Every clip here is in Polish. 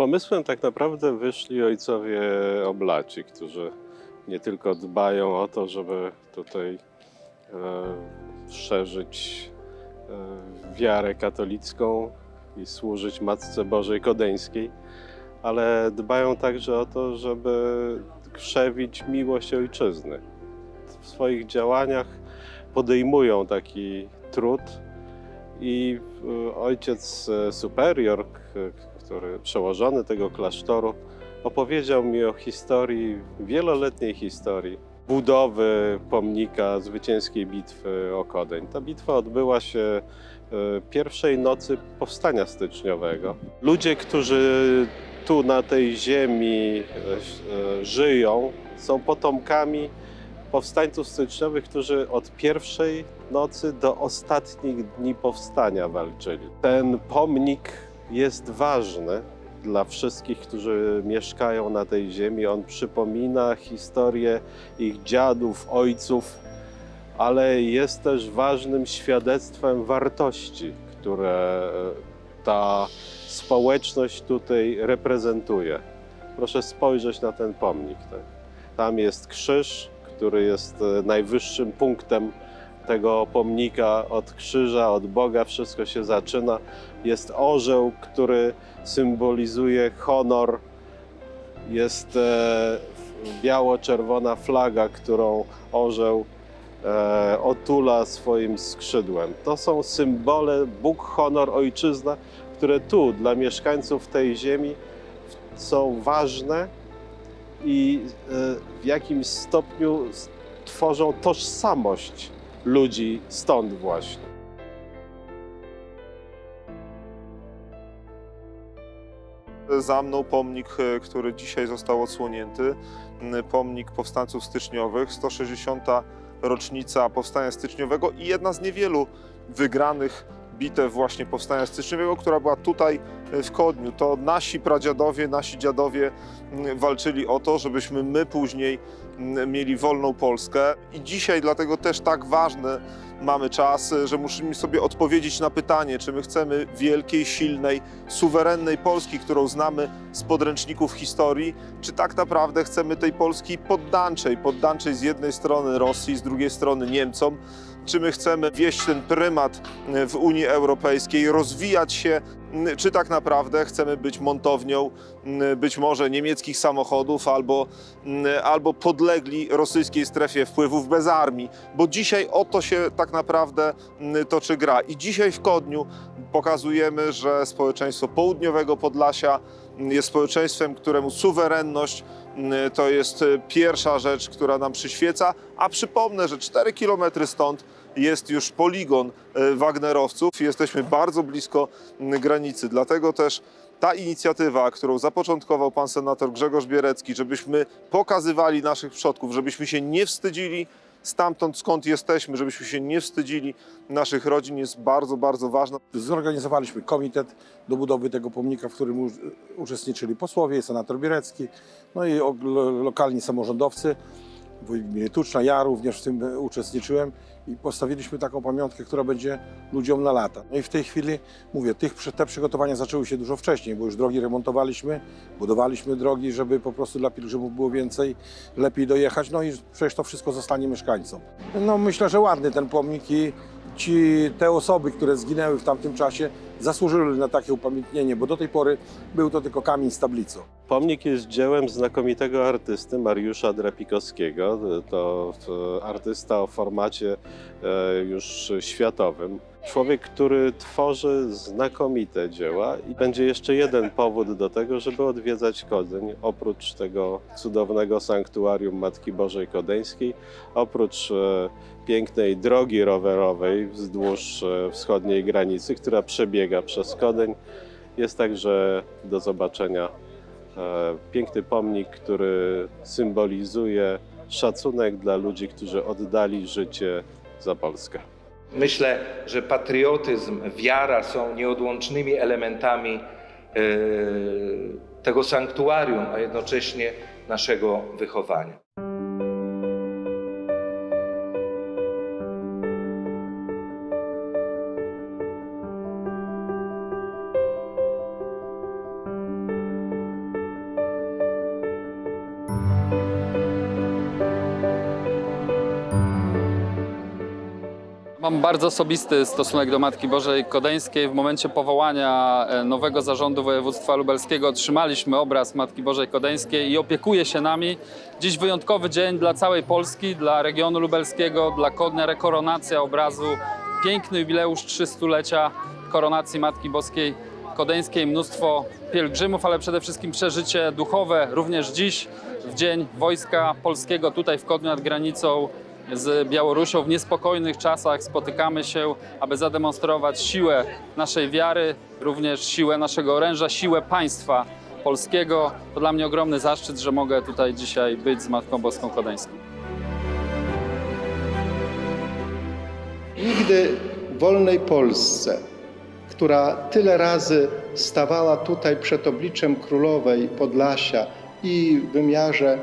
pomysłem tak naprawdę wyszli ojcowie oblaci, którzy nie tylko dbają o to, żeby tutaj e, szerzyć e, wiarę katolicką i służyć Matce Bożej Kodeńskiej, ale dbają także o to, żeby krzewić miłość ojczyzny. W swoich działaniach podejmują taki trud i e, ojciec e, superior, który przełożony tego klasztoru, opowiedział mi o historii, wieloletniej historii budowy pomnika zwycięskiej bitwy o Kodeń. Ta bitwa odbyła się e, pierwszej nocy powstania styczniowego. Ludzie, którzy tu na tej ziemi e, e, żyją, są potomkami powstańców styczniowych, którzy od pierwszej nocy do ostatnich dni powstania walczyli. Ten pomnik jest ważny dla wszystkich, którzy mieszkają na tej ziemi. On przypomina historię ich dziadów, ojców, ale jest też ważnym świadectwem wartości, które e, ta społeczność tutaj reprezentuje. Proszę spojrzeć na ten pomnik. Tak? Tam jest krzyż, który jest e, najwyższym punktem tego pomnika. Od krzyża, od Boga wszystko się zaczyna. Jest orzeł, który symbolizuje honor. Jest e, biało-czerwona flaga, którą orzeł e, otula swoim skrzydłem. To są symbole Bóg, honor, ojczyzna, które tu dla mieszkańców tej ziemi są ważne i e, w jakimś stopniu tworzą tożsamość ludzi stąd właśnie. Za mną pomnik, który dzisiaj został odsłonięty, pomnik powstańców styczniowych, 160. rocznica powstania styczniowego i jedna z niewielu wygranych bitew właśnie powstania styczniowego, która była tutaj w Kodniu. To nasi pradziadowie, nasi dziadowie m, walczyli o to, żebyśmy my później mieli wolną Polskę. I dzisiaj dlatego też tak ważne mamy czas, że musimy sobie odpowiedzieć na pytanie, czy my chcemy wielkiej, silnej, suwerennej Polski, którą znamy z podręczników historii, czy tak naprawdę chcemy tej Polski poddańczej, poddańczej z jednej strony Rosji, z drugiej strony Niemcom, czy my chcemy wieść ten prymat w Unii Europejskiej, rozwijać się, czy tak naprawdę chcemy być montownią być może niemieckich samochodów albo, albo podlegli rosyjskiej strefie wpływów bez armii, bo dzisiaj o to się tak naprawdę toczy gra. I dzisiaj w Kodniu pokazujemy, że społeczeństwo południowego Podlasia jest społeczeństwem, któremu suwerenność to jest e, pierwsza rzecz, która nam przyświeca. A przypomnę, że 4 kilometry stąd jest już poligon e, Wagnerowców. Jesteśmy bardzo blisko granicy, dlatego też ta inicjatywa, którą zapoczątkował pan senator Grzegorz Bierecki, żebyśmy pokazywali naszych przodków, żebyśmy się nie wstydzili stamtąd, skąd jesteśmy, żebyśmy się nie wstydzili naszych rodzin, jest bardzo, bardzo ważna. Zorganizowaliśmy komitet do budowy tego pomnika, w którym uczestniczyli posłowie, senator Bierecki, no i lokalni samorządowcy. Wojciech Tuczna, ja również w tym uczestniczyłem i postawiliśmy taką pamiątkę, która będzie ludziom na lata. No i w tej chwili, mówię, tych, te przygotowania zaczęły się dużo wcześniej, bo już drogi remontowaliśmy, budowaliśmy drogi, żeby po prostu dla pielgrzymów było więcej, lepiej dojechać, no i przecież to wszystko zostanie mieszkańcom. No myślę, że ładny ten pomnik i ci, te osoby, które zginęły w tamtym czasie, zasłużyły na takie upamiętnienie, bo do tej pory był to tylko kamień z tablicą. Pomnik jest dziełem znakomitego artysty Mariusza Drapikowskiego. To artysta o formacie e, już światowym. Człowiek, który tworzy znakomite dzieła i będzie jeszcze jeden powód do tego, żeby odwiedzać Kodyń. Oprócz tego cudownego sanktuarium Matki Bożej Kodeńskiej, oprócz e, pięknej drogi rowerowej wzdłuż e, wschodniej granicy, która przebiega przez Kodyń, jest także do zobaczenia e, piękny pomnik, który symbolizuje szacunek dla ludzi, którzy oddali życie za Polskę. Myślę, że patriotyzm, wiara są nieodłącznymi elementami e, tego sanktuarium, a jednocześnie naszego wychowania. Mam bardzo osobisty stosunek do Matki Bożej Kodeńskiej. W momencie powołania e, nowego zarządu województwa lubelskiego otrzymaliśmy obraz Matki Bożej Kodeńskiej i opiekuje się nami. Dziś wyjątkowy dzień dla całej Polski, dla regionu lubelskiego, dla Kodnia, rekoronacja obrazu. Piękny jubileusz 300-lecia koronacji Matki Boskiej Kodeńskiej. Mnóstwo pielgrzymów, ale przede wszystkim przeżycie duchowe. Również dziś, w Dzień Wojska Polskiego tutaj w Kodniu nad granicą z Białorusią w niespokojnych czasach spotykamy się, aby zademonstrować siłę naszej wiary, również siłę naszego oręża, siłę państwa polskiego. To dla mnie ogromny zaszczyt, że mogę tutaj dzisiaj być z Matką Boską Kodeńską. Nigdy wolnej Polsce, która tyle razy stawała tutaj przed obliczem królowej Podlasia i w wymiarze,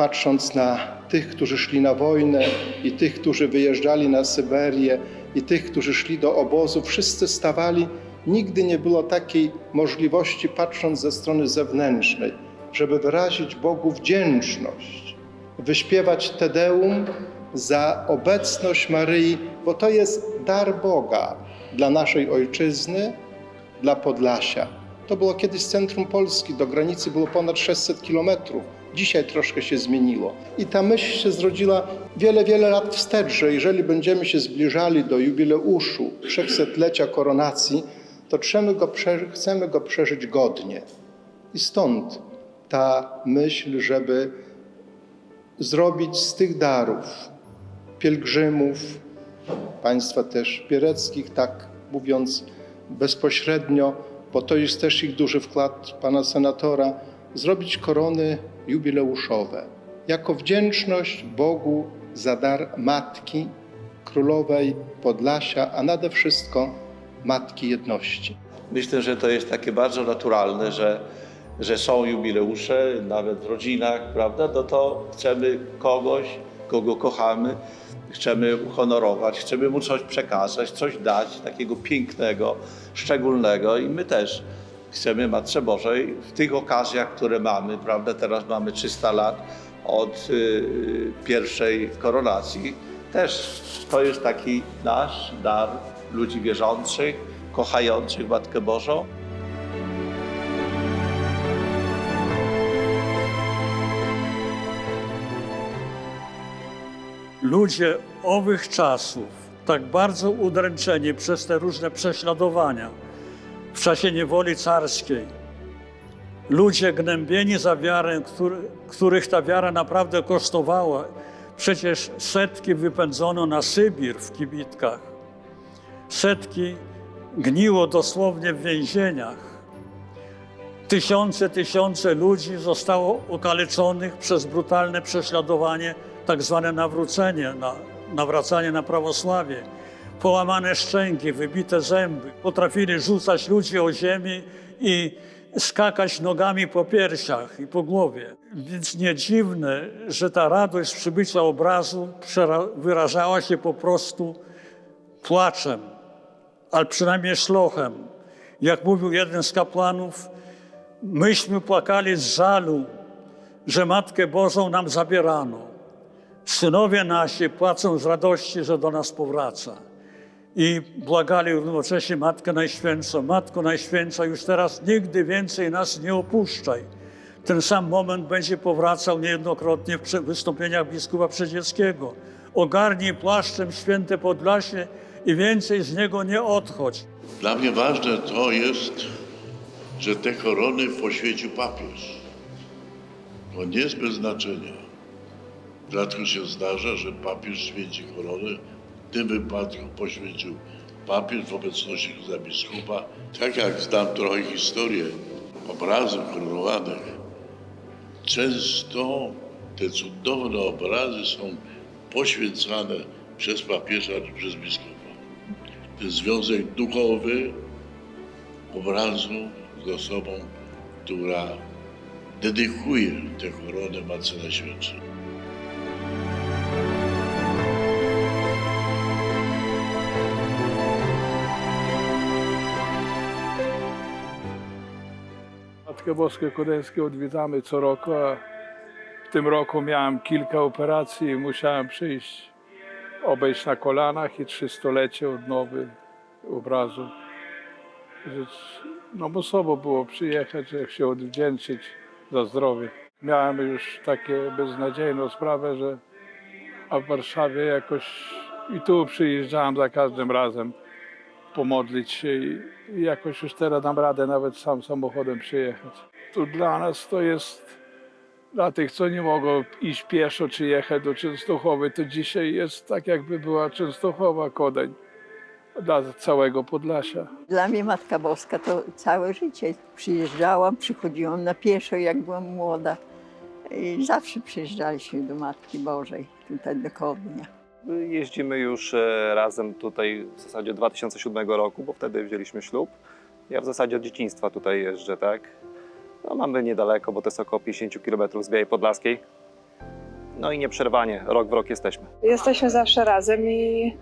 patrząc na tych, którzy szli na wojnę i tych, którzy wyjeżdżali na Syberię i tych, którzy szli do obozu, wszyscy stawali. Nigdy nie było takiej możliwości, patrząc ze strony zewnętrznej, żeby wyrazić Bogu wdzięczność, wyśpiewać Tedeum za obecność Maryi, bo to jest dar Boga dla naszej ojczyzny, dla Podlasia. To było kiedyś centrum Polski, do granicy było ponad 600 kilometrów. Dzisiaj troszkę się zmieniło. I ta myśl się zrodziła wiele, wiele lat wstecz, że jeżeli będziemy się zbliżali do jubileuszu 300-lecia koronacji, to chcemy go, chcemy go przeżyć godnie. I stąd ta myśl, żeby zrobić z tych darów pielgrzymów, państwa też piereckich, tak mówiąc bezpośrednio, bo to jest też ich duży wkład pana senatora, zrobić korony jubileuszowe jako wdzięczność Bogu za dar Matki Królowej Podlasia, a nade wszystko Matki Jedności. Myślę, że to jest takie bardzo naturalne, że, że są jubileusze, nawet w rodzinach, prawda? No to chcemy kogoś, kogo kochamy, chcemy uhonorować, chcemy mu coś przekazać, coś dać takiego pięknego, szczególnego i my też chcemy Matce Bożej w tych okazjach, które mamy, prawda? Teraz mamy 300 lat od y, pierwszej koronacji. Też to jest taki nasz dar ludzi wierzących, kochających Matkę Bożą. Ludzie owych czasów, tak bardzo udręczeni przez te różne prześladowania w czasie niewoli carskiej, ludzie gnębieni za wiarę, który, których ta wiara naprawdę kosztowała, przecież setki wypędzono na Sybir w kibitkach, setki gniło dosłownie w więzieniach. Tysiące, tysiące ludzi zostało okaleczonych przez brutalne prześladowanie, tak zwane nawrócenie, na, nawracanie na prawosławie. Połamane szczęki, wybite zęby. Potrafili rzucać ludzi o ziemię i skakać nogami po piersiach i po głowie. Więc nie dziwne, że ta radość z przybycia obrazu wyrażała się po prostu płaczem, ale przynajmniej szlochem. Jak mówił jeden z kapłanów, myśmy płakali z żalu, że Matkę Bożą nam zabierano. Synowie nasi płacą z radości, że do nas powraca. I błagali równocześnie Matkę Najświętszą. Matko Najświętsza, już teraz nigdy więcej nas nie opuszczaj. Ten sam moment będzie powracał niejednokrotnie w wystąpieniach biskupa Przedzieckiego. Ogarnij płaszczem święte Podlasie i więcej z niego nie odchodź. Dla mnie ważne to jest, że te korony poświęcił papież. To nie jest znaczenia. Rzadko się zdarza, że papież święci korony. W tym wypadku poświęcił papież w obecności za biskupa. Tak jak znam trochę historię obrazów koronowanych, często te cudowne obrazy są poświęcane przez papieża czy przez biskupa ten związek duchowy obrazu z osobą, która dedykuje tę koronę Matce Najświętszej. Matkę Boską Kodeńską odwiedzamy co roku, w tym roku miałem kilka operacji i musiałem przyjść obejść na kolanach i trzystolecie odnowy obrazu. Że, no bo sobą było przyjechać, jak się odwdzięczyć za zdrowie. Miałem już takie beznadziejną sprawę, że a w Warszawie jakoś i tu przyjeżdżałem za każdym razem pomodlić się i, jakoś już teraz dam radę nawet sam samochodem przyjechać. Tu dla nas to jest, dla tych, co nie mogą iść pieszo czy jechać do Częstochowy, to dzisiaj jest tak jakby była Częstochowa Kodeń dla całego Podlasia. Dla mnie Matka Boska to całe życie. Przyjeżdżałam, przychodziłam na pieszo, jak byłam młoda. I zawsze przyjeżdżaliśmy do Matki Bożej, tutaj do Kodnia. Jeździmy już e, razem tutaj w zasadzie 2007 roku, bo wtedy wzięliśmy ślub. Ja w zasadzie od dzieciństwa tutaj jeżdżę, tak? No, mamy niedaleko, bo to jest około 50 km z Białej Podlaskiej. No i nieprzerwanie, rok w rok jesteśmy. Jesteśmy zawsze razem i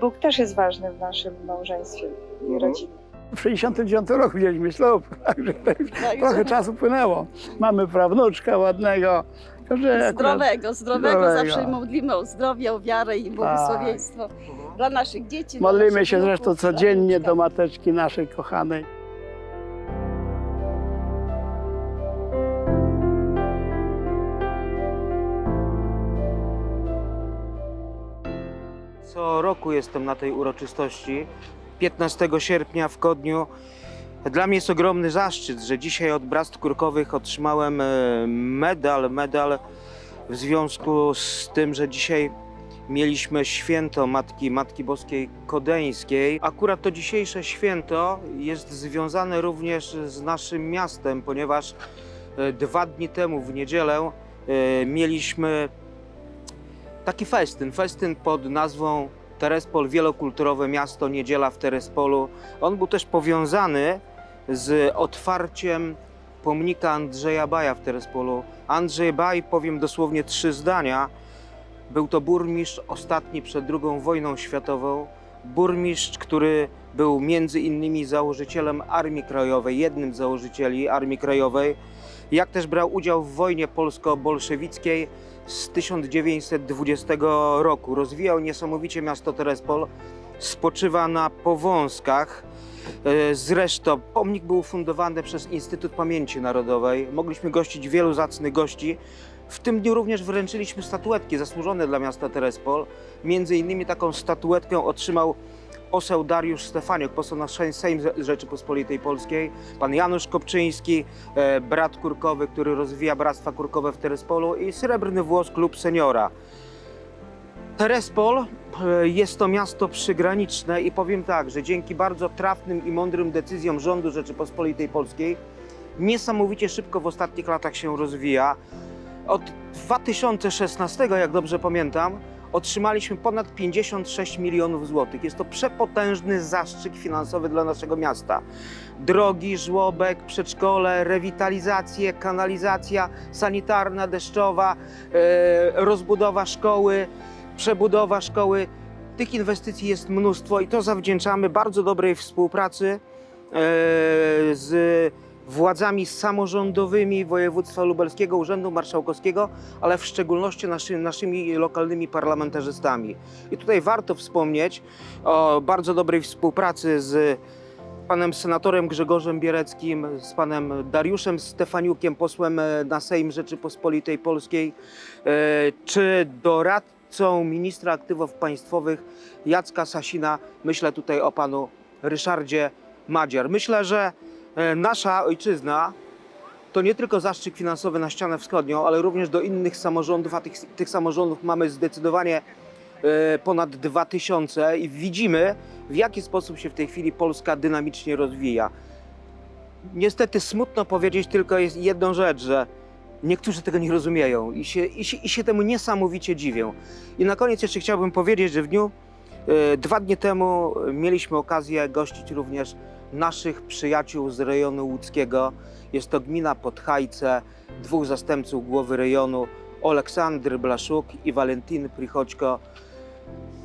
Bóg też jest ważny w naszym małżeństwie i rodzinie. W 69 roku wzięliśmy ślub, także już trochę czasu płynęło. Mamy prawnuczka ładnego. Akurat- Zdrowego, zdrowego, Zdrowego. zawsze modlimy o zdrowie, o wiarę i błogosławieństwo dla naszych dzieci. Modlimy naszych się zresztą codziennie do mateczki naszej kochanej. Co roku jestem na tej uroczystości. 15 sierpnia w Kodniu. Dla mnie jest ogromny zaszczyt, że dzisiaj od Brast Kurkowych otrzymałem e, medal. Medal w związku z tym, że dzisiaj mieliśmy święto Matki, Matki Boskiej Kodeńskiej. Akurat to dzisiejsze święto jest związane również z naszym miastem, ponieważ e, dwa dni temu w niedzielę e, mieliśmy taki festyn, festyn pod nazwą Terespol Wielokulturowe Miasto Niedziela w Terespolu. On był też powiązany z otwarciem pomnika Andrzeja Baja w Terespolu. Andrzej Baj, powiem dosłownie trzy zdania, był to burmistrz ostatni przed II wojną światową. Burmistrz, który był między innymi założycielem Armii Krajowej, jednym z założycieli Armii Krajowej, jak też brał udział w wojnie polsko-bolszewickiej z 1920 roku. Rozwijał niesamowicie miasto Terespol, spoczywa na Powązkach. E, Zresztą pomnik był fundowany przez Instytut Pamięci Narodowej. Mogliśmy gościć wielu zacnych gości. W tym dniu również wręczyliśmy statuetki zasłużone dla miasta Terespol. Między innymi taką statuetkę otrzymał poseł Dariusz Stefaniuk, poseł na Sejm Rzeczypospolitej Polskiej, pan Janusz Kopczyński, e, brat kurkowy, który rozwija Bractwa Kurkowe w Terespolu i Srebrny Włos Klub Seniora. Terespol e, jest to miasto przygraniczne i powiem tak, że dzięki bardzo trafnym i mądrym decyzjom rządu Rzeczypospolitej Polskiej niesamowicie szybko w ostatnich latach się rozwija. Od 2016, jak dobrze pamiętam, otrzymaliśmy ponad 56 milionów złotych. Jest to przepotężny zastrzyk finansowy dla naszego miasta. Drogi, żłobek, przedszkole, rewitalizacje, kanalizacja sanitarna, deszczowa, e, rozbudowa szkoły, przebudowa szkoły. Tych inwestycji jest mnóstwo i to zawdzięczamy bardzo dobrej współpracy e, z władzami samorządowymi województwa lubelskiego, Urzędu Marszałkowskiego, ale w szczególności naszy, naszymi lokalnymi parlamentarzystami. I tutaj warto wspomnieć o bardzo dobrej współpracy z panem senatorem Grzegorzem Biereckim, z panem Dariuszem Stefaniukiem, posłem e, na Sejm Rzeczypospolitej Polskiej, e, czy doradcą ministra aktywów państwowych Jacka Sasina. Myślę tutaj o panu Ryszardzie Madziar. Myślę, że nasza ojczyzna to nie tylko zastrzyk finansowy na ścianę wschodnią, ale również do innych samorządów, a tych, tych samorządów mamy zdecydowanie e, ponad 2000 i widzimy, w jaki sposób się w tej chwili Polska dynamicznie rozwija. Niestety smutno powiedzieć tylko jest jedną rzecz, że niektórzy tego nie rozumieją i się, i się, i się temu niesamowicie dziwią. I na koniec jeszcze chciałbym powiedzieć, że w dniu, e, dwa dni temu mieliśmy okazję gościć również naszych przyjaciół z rejonu łódzkiego. Jest to gmina Podhajce, dwóch zastępców głowy rejonu, Oleksandr Blaszuk i Walentyn Prichoćko.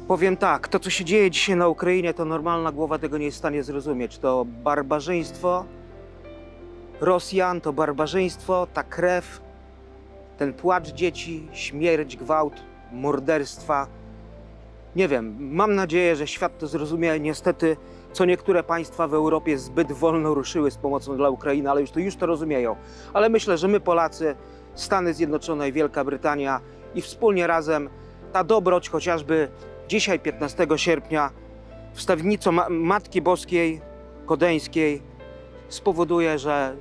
Powiem tak, to co się dzieje dzisiaj na Ukrainie, to normalna głowa tego nie jest w stanie zrozumieć. To barbarzyństwo Rosjan, to barbarzyństwo, ta krew, ten płacz dzieci, śmierć, gwałt, morderstwa. Nie wiem, mam nadzieję, że świat to zrozumie. Niestety, co niektóre państwa w Europie zbyt wolno ruszyły z pomocą dla Ukrainy, ale już to, już to rozumieją. Ale myślę, że my Polacy, Stany Zjednoczone i Wielka Brytania i wspólnie razem ta dobroć chociażby dzisiaj, 15 sierpnia, wstawnicą Ma- Matki Boskiej Kodeńskiej spowoduje, że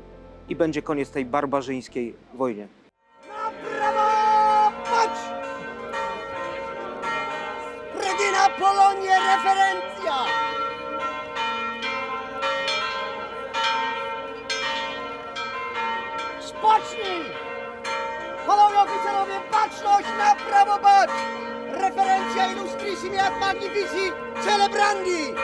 i będzie koniec tej barbarzyńskiej wojnie. Regina Polonie referencja! Baczni! Panowie oficerowie, baczność na prawo bacz! Referencja illustrissimi ad magnifici celebrandi!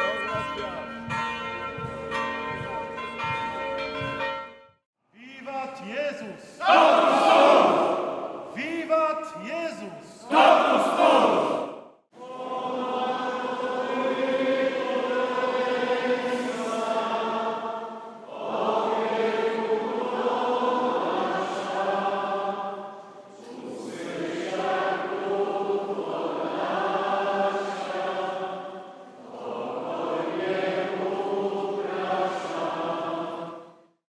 Vivat Jesus!